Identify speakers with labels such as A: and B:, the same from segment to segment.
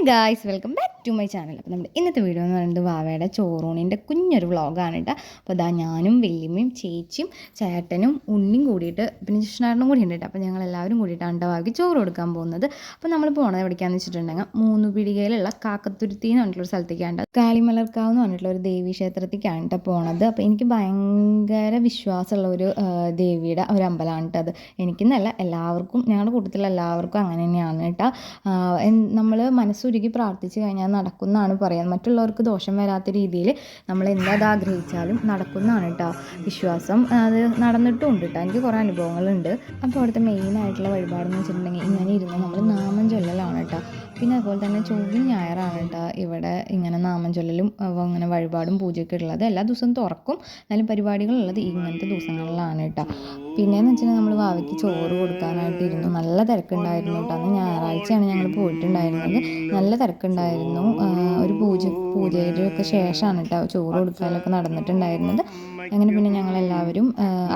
A: Hi guys welcome back to my channel അപ്പോൾ നമ്മുടെ ഇന്നത്തെ വീഡിയോ എന്ന് പറയുന്നത് വാവയുടെ ചോറൂണിന്റെ കുഞ്ഞൊരു വ്ളോഗാണ് കേട്ടോ അപ്പോൾ അതാ ഞാനും വല്യമ്മയും ചേച്ചിയും ചേട്ടനും ഉണ്ണിയും കൂടിയിട്ട് പിന്നെ കൃഷ്ണാടനും കൂടി ഉണ്ട് അപ്പോൾ ഞങ്ങൾ എല്ലാവരും കൂടിയിട്ടാണ് കേട്ടോ വാവയ്ക്ക് ചോറ് കൊടുക്കാൻ പോകുന്നത്. അപ്പോൾ നമ്മൾ പോണത് എവിടേക്കാന്ന് വെച്ചിട്ടുണ്ടെങ്കിൽ മൂന്ന് പിടികയിലുള്ള കാക്കത്തുരുത്തി എന്ന് പറഞ്ഞിട്ടുള്ള സ്ഥലത്തേക്കാണ് കാളിമലർക്കാവ് എന്ന് പറഞ്ഞിട്ടുള്ള ഒരു ദേവീ ക്ഷേത്രത്തേക്കാണ് കേട്ടോ പോണത്. അപ്പോൾ എനിക്ക് ഭയങ്കര വിശ്വാസമുള്ള ഒരു ദേവിയുടെ ഒരു അമ്പലമാണ് കേട്ടോ അത്. എനിക്കെന്നല്ല എല്ലാവർക്കും ഞങ്ങളുടെ കൂട്ടത്തിലുള്ള എല്ലാവർക്കും അങ്ങനെ തന്നെയാണ് കേട്ടോ നമ്മൾ മനസ്സുരുകി പ്രാർത്ഥിച്ച് കഴിഞ്ഞാൽ നടക്കുന്നതാണ് പറയാൻ. മറ്റുള്ളവർക്ക് ദോഷം വരാത്ത രീതിയിൽ നമ്മൾ എന്താത് ആഗ്രഹിച്ചാലും നടക്കുന്നതാണ് കേട്ടോ വിശ്വാസം അത് നടന്നിട്ടും ഉണ്ട് കേട്ടോ എനിക്ക് കുറേ അനുഭവങ്ങളുണ്ട്. അപ്പോൾ അവിടുത്തെ മെയിൻ ആയിട്ടുള്ള വഴിപാടെന്ന് വെച്ചിട്ടുണ്ടെങ്കിൽ ഇങ്ങനെ ഇരുന്ന് നമ്മൾ നാമം കേട്ടോ പിന്നെ അതുപോലെ തന്നെ ചൊവ്വ ഞായറാണ് കേട്ടോ ഇവിടെ ഇങ്ങനെ നാമം ചൊല്ലലും അങ്ങനെ വഴിപാടും പൂജയൊക്കെ ഉള്ളത്. എല്ലാ ദിവസവും തുറക്കും. എന്നാലും പരിപാടികളുള്ളത് ഇങ്ങനത്തെ ദിവസങ്ങളിലാണ് കേട്ടോ. പിന്നെയെന്ന് വെച്ചിട്ടുണ്ടെങ്കിൽ നമ്മൾ വാവയ്ക്ക് ചോറ് കൊടുക്കാനായിട്ടിരുന്നു നല്ല തിരക്കുണ്ടായിരുന്നു കേട്ടോ. അന്ന് ഞായറാഴ്ചയാണ് ഞങ്ങൾ പോയിട്ടുണ്ടായിരുന്നത്. നല്ല തിരക്കുണ്ടായിരുന്നു. ഒരു പൂജ പൂജയുടെ ഒക്കെ ശേഷമാണ് കേട്ടോ ചോറ് കൊടുക്കാനൊക്കെ നടന്നിട്ടുണ്ടായിരുന്നത്. അങ്ങനെ പിന്നെ ഞങ്ങളെല്ലാവരും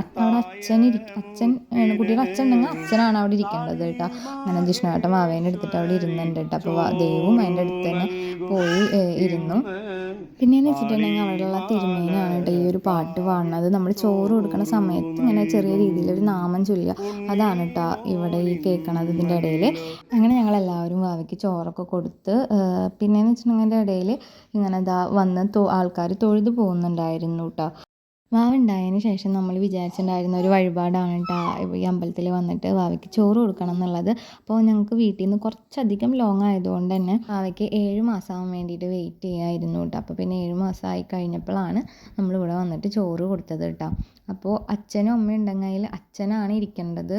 A: അവിടെ അച്ഛൻ ഇരി അച്ഛൻ കുട്ടിയുടെ അച്ഛൻ ഉണ്ടെങ്കിൽ അച്ഛനാണ് അവിടെ ഇരിക്കേണ്ടത് കേട്ടോ. അങ്ങനെ ജിഷ്ണുവേട്ടൻ മാവേനെ എടുത്തിട്ട് അവിടെ ഇരുന്നുണ്ട് കേട്ടോ. അപ്പോൾ ദൈവവും അതിന്റെ അടുത്ത് തന്നെ പോയി ഇരുന്നു. പിന്നെയെന്ന് വെച്ചിട്ടുണ്ടെങ്കിൽ അവിടെയുള്ള തിരുമേനാണ് കേട്ടോ ഈ ഒരു പാട്ട് പാടുന്നത്. നമ്മൾ ചോറ് കൊടുക്കുന്ന സമയത്ത് ഇങ്ങനെ ചെറിയ രീതിയിൽ ഒരു നാമം ചൊല്ലുക. അതാണ് കേട്ടോ ഇവിടെ ഈ കേൾക്കണത് ഇതിന്റെ ഇടയിൽ അങ്ങനെ ഞങ്ങളെല്ലാവരും വാവയ്ക്ക് ചോറൊക്കെ കൊടുത്ത് പിന്നെയെന്ന് വെച്ചിട്ടുണ്ടെങ്കിൽ ഇടയിൽ ഇങ്ങനെ ഇതാ വന്ന് ആൾക്കാർ തൊഴുതു പോകുന്നുണ്ടായിരുന്നു കേട്ടോ. വാവുണ്ടായതിന് ശേഷം നമ്മൾ വിചാരിച്ചിട്ടുണ്ടായിരുന്ന ഒരു വഴിപാടാണ് കേട്ടോ ഈ അമ്പലത്തിൽ വന്നിട്ട് വാവയ്ക്ക് ചോറ് കൊടുക്കണം എന്നുള്ളത്. അപ്പോൾ ഞങ്ങൾക്ക് വീട്ടിൽ നിന്ന് കുറച്ചധികം ലോങ് ആയതുകൊണ്ട് തന്നെ വാവയ്ക്ക് ഏഴ് മാസമാകാൻ വേണ്ടിയിട്ട് വെയിറ്റ് ചെയ്യായിരുന്നു കേട്ടോ അപ്പോൾ പിന്നെ ഏഴ് മാസമായി കഴിഞ്ഞപ്പോഴാണ് നമ്മളിവിടെ വന്നിട്ട് ചോറ് കൊടുത്തത് കേട്ടോ അപ്പോൾ അച്ഛനും അമ്മയും ഉണ്ടെങ്കിൽ അച്ഛനാണ് ഇരിക്കേണ്ടത്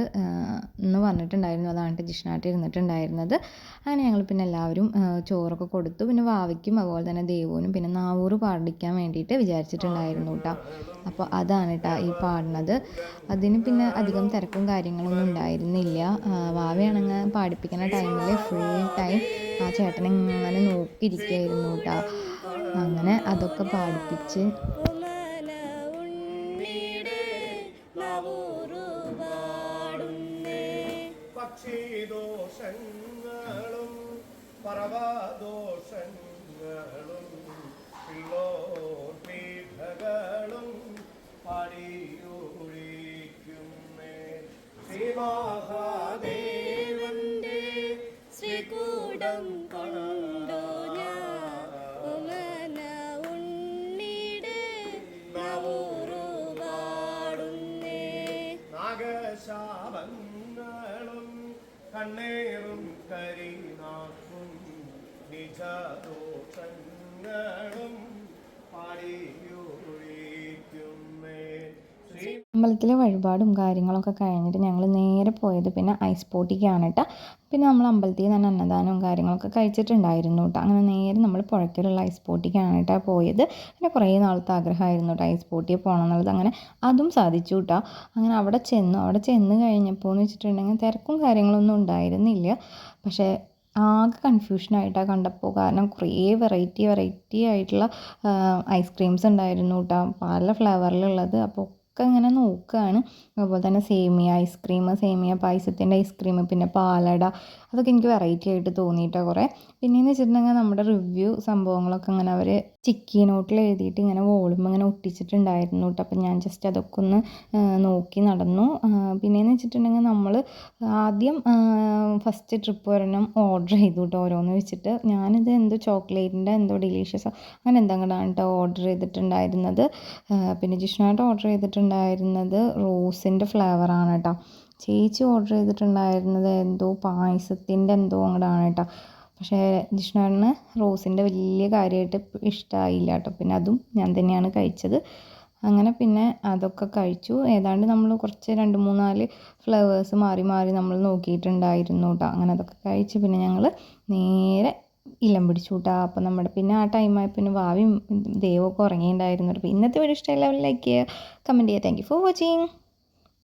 A: എന്ന് പറഞ്ഞിട്ടുണ്ടായിരുന്നു. അതാണ് ജിഷ്ണായിട്ട് ഇരുന്നിട്ടുണ്ടായിരുന്നത്. അങ്ങനെ ഞങ്ങൾ പിന്നെ എല്ലാവരും ചോറൊക്കെ കൊടുത്തു. പിന്നെ വാവയ്ക്കും അതുപോലെ തന്നെ ദേവുവിനും പിന്നെ നാവൂറ് പാടിക്കാൻ വേണ്ടിയിട്ട് വിചാരിച്ചിട്ടുണ്ടായിരുന്നു കേട്ടോ അപ്പോൾ അതാണ് കേട്ടോ ഈ പാടുന്നത്. അതിന് പിന്നെ അധികം തിരക്കും കാര്യങ്ങളൊന്നും ഉണ്ടായിരുന്നില്ല. വാവയാണങ്ങ് പാടിപ്പിക്കുന്ന ടൈമിൽ ഫുൾ ടൈം ആ ചേട്ടനെ ഇങ്ങനെ നോക്കിയിരിക്കുകയായിരുന്നു കേട്ടോ അങ്ങനെ അതൊക്കെ പാടിപ്പിച്ച്
B: പക്ഷിദോഷങ്ങളും പിള്ളോർ പിള്ളോർപീഠകളും പടിയൊഴിക്കുന്നേ ശ്രീമഹാദേവന്റെ
C: ശ്രീകൂടം കൊണ്ടോ ഞാൻ ഉമന ഉണ്ണിടെ നവൂറുപാടുന്നേ.
B: നാഗശാപങ്ങളും കണ്ണേറും കരിനാക്കും നിജദോഷങ്ങളും
A: അമ്പലത്തിലെ വഴിപാടും കാര്യങ്ങളൊക്കെ കഴിഞ്ഞിട്ട് ഞങ്ങൾ നേരെ പോയത് പിന്നെ ഐസ് പോട്ടിക്കാണ് കേട്ടോ പിന്നെ നമ്മൾ അമ്പലത്തിൽ തന്നെ അന്നദാനവും കാര്യങ്ങളൊക്കെ കഴിച്ചിട്ടുണ്ടായിരുന്നു കേട്ടോ അങ്ങനെ നേരെ നമ്മൾ പുഴയ്ക്കലുള്ള ഐസ് പോട്ടിക്കാണ് കേട്ടോ പോയത്. പിന്നെ കുറേ നാളത്തെ ആഗ്രഹമായിരുന്നു കേട്ടോ ഐസ് പോട്ടിയെ പോകണം എന്നുള്ളത് അങ്ങനെ അതും സാധിച്ചു കേട്ടോ അങ്ങനെ അവിടെ ചെന്നു. അവിടെ ചെന്ന് കഴിഞ്ഞപ്പോൾ എന്ന് വെച്ചിട്ടുണ്ടെങ്കിൽ തിരക്കും കാര്യങ്ങളൊന്നും ഉണ്ടായിരുന്നില്ല. പക്ഷേ ആകെ കൺഫ്യൂഷനായിട്ടാണ് കണ്ടപ്പോൾ. കാരണം കുറേ വെറൈറ്റി വെറൈറ്റി ആയിട്ടുള്ള ഐസ്ക്രീംസ് ഉണ്ടായിരുന്നു കേട്ടോ പല ഫ്ലേവറിലുള്ളത് അപ്പോൾ ഒക്കെ ഇങ്ങനെ നോക്കുകയാണ് അതുപോലെ തന്നെ സേമിയ ഐസ്ക്രീം സേമിയ പായസത്തിന്റെ ഐസ്ക്രീം പിന്നെ പാലട അതൊക്കെ എനിക്ക് വെറൈറ്റി ആയിട്ട് തോന്നിയിട്ടോ കുറേ. പിന്നെയെന്ന് വെച്ചിട്ടുണ്ടെങ്കിൽ നമ്മുടെ റിവ്യൂ സംഭവങ്ങളൊക്കെ അങ്ങനെ അവർ ചിക്കി നോട്ടിൽ എഴുതിയിട്ട് ഇങ്ങനെ വോളും ഇങ്ങനെ ഒട്ടിച്ചിട്ടുണ്ടായിരുന്നു കേട്ടോ അപ്പം ഞാൻ ജസ്റ്റ് അതൊക്കെ ഒന്ന് നോക്കി നടന്നു. പിന്നെയെന്ന് വെച്ചിട്ടുണ്ടെങ്കിൽ നമ്മൾ ആദ്യം ഫസ്റ്റ് ട്രിപ്പ് ഒരെണ്ണം ഓർഡർ ചെയ്തു കേട്ടോ ഓരോന്ന് വെച്ചിട്ട്. ഞാനിത് എന്തോ ചോക്ലേറ്റിന്റെ എന്തോ ഡിലീഷ്യസ് അങ്ങനെ എന്തെങ്കിലും കേട്ടോ ഓർഡർ ചെയ്തിട്ടുണ്ടായിരുന്നത് പിന്നെ ജിഷ്ണായിട്ട് ഓർഡർ ചെയ്തിട്ടുണ്ടായിരുന്നത് റോസിന്റെ ഫ്ലേവറാണ് കേട്ടോ. ചേച്ചി ഓർഡർ ചെയ്തിട്ടുണ്ടായിരുന്നത് എന്തോ പായസത്തിന്റെ എന്തോ അങ്ങോട്ടാണ് കേട്ടോ. പക്ഷേ ജിഷ്ണുവിന് റോസിന്റെ വലിയ കാര്യമായിട്ട് ഇഷ്ടമായില്ല കേട്ടോ. പിന്നെ അതും ഞാൻ തന്നെയാണ് കഴിച്ചത്. അങ്ങനെ പിന്നെ അതൊക്കെ കഴിച്ചു. ഏതാണ്ട് നമ്മൾ കുറച്ച് രണ്ട് മൂന്നാൽ ഫ്ലവേഴ്സ് മാറി മാറി നമ്മൾ നോക്കിയിട്ടുണ്ടായിരുന്നു കേട്ടോ. അങ്ങനെ അതൊക്കെ കഴിച്ച് പിന്നെ ഞങ്ങൾ നേരെ ഇലം പിടിച്ചു കൂട്ടാ അപ്പം നമ്മുടെ പിന്നെ ആ ടൈമായി പിന്നെ ഭാവിയും ദൈവമൊക്കെ ഉറങ്ങിയിട്ടുണ്ടായിരുന്നു. അപ്പോൾ ഇന്നത്തെ വീഡിയോ ഇഷ്ടമല്ല ലൈക്ക് ചെയ്യുക കമന്റ് ചെയ്യുക. Thank you for watching